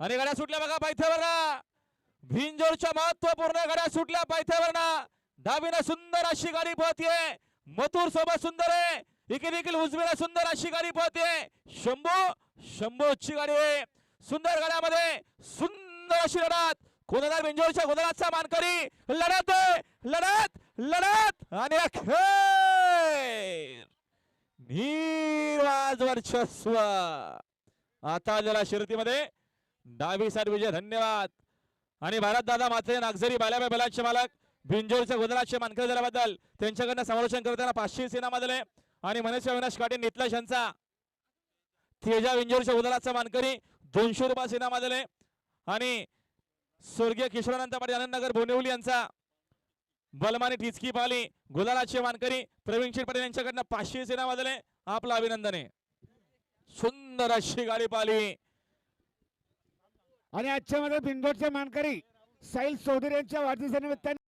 आणि गाड्या सुटल्या बघा पायथ्यावरना. भिंजोरच्या महत्त्वपूर्ण गाड्या सुटल्या पायथ्यावरना. डावीनं सुंदर अशी गाडी पळतीये मथुर सोबत सुंदर आहे. इकडे देखील उजवीला सुंदर अशी गाडी पळतीये शंभू शंभूची गाडी आहे. सुंदर गाड्यामध्ये सुंदर अशी लढत. कोणदार भिंजोरच्या गोदराचा मानकरी? लढत लढत लढत आणि अखेर. निर्वाज वर्चस्व. आता आलेला शर्यतीमध्ये डावी साईड विजय धन्यवाद. आणि भारत दादा मात्रे नागझरी बाल्याबाई बलाचे मालक भिंजोरच्या गुजरातचे मानकरी झाल्याबद्दल त्यांच्याकडनं समालोचन करताना पाचशे सेना दिले आणि मनुष्य अविनाश काटे नितलाश यांचा. तेजा विंजोरच्या गोदराचा मानकरी दोनशे रुपये सेना दिले आणि स्वर्गीय किशोरानंद पाटील आनंदनगर भोनेवली यांचा. बलमानी ठिचकी पाली गुलालाचे मानकरी प्रवीण शेठ पाटील यांच्याकडनं पाचशे सेना दिले आपलं अभिनंदन आहे. सुंदर अशी गाडी पाली. आणि आजच्या मध्ये बिंदोडचे मानकरी साहिल चौधरी यांच्या वाढदिवसानिमित्ताने